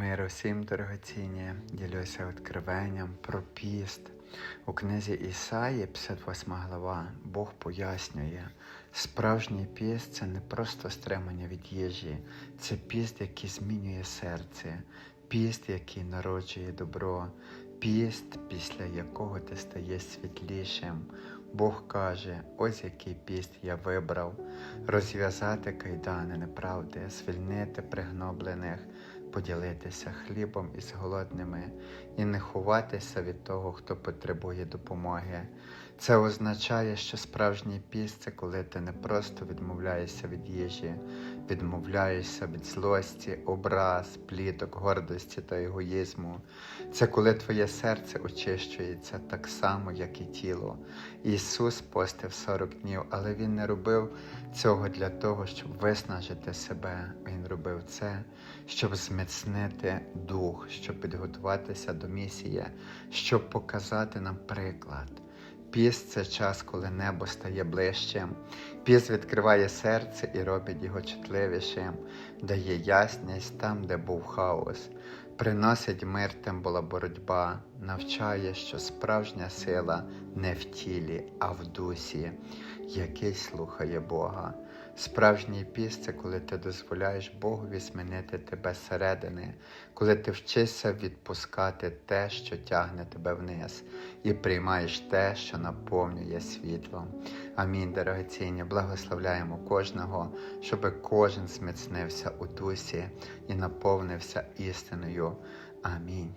Миру всім дорогоцінні, ділюся відкривенням про піст. У книзі Ісаї, 58 глава, Бог пояснює, справжній піст це не просто стримання від їжі, це піст, який змінює серце, піст, який народжує добро, піст, після якого ти стаєш світлішим. Бог каже, ось який піст я вибрав, розв'язати кайдани неправди, звільнити пригноблених, поділитися хлібом із голодними і не ховатися від того, хто потребує допомоги. Це означає, що справжній піст це коли ти не просто відмовляєшся від їжі, відмовляєшся від злості, образ, пліток, гордості та егоїзму. Це коли твоє серце очищується так само, як і тіло. Ісус постив 40 днів, але Він не робив цього для того, щоб виснажити себе. Він робив це, щоб зміцнити дух, щоб підготуватися до місії, щоб показати нам приклад. Піст це час, коли небо стає ближчим. Піст відкриває серце і робить його чутливішим, дає ясність там, де був хаос, приносить мир, тим була боротьба, навчає, що справжня сила не в тілі, а в дусі, який слухає Бога. Справжній піст це коли ти дозволяєш Богові змінити тебе зсередини, коли ти вчишся відпускати те, що тягне тебе вниз, і приймаєш те, що наповнює світлом. Амінь, дорогоцінні, благословляємо кожного, щоб кожен зміцнився у дусі і наповнився істиною. Амінь.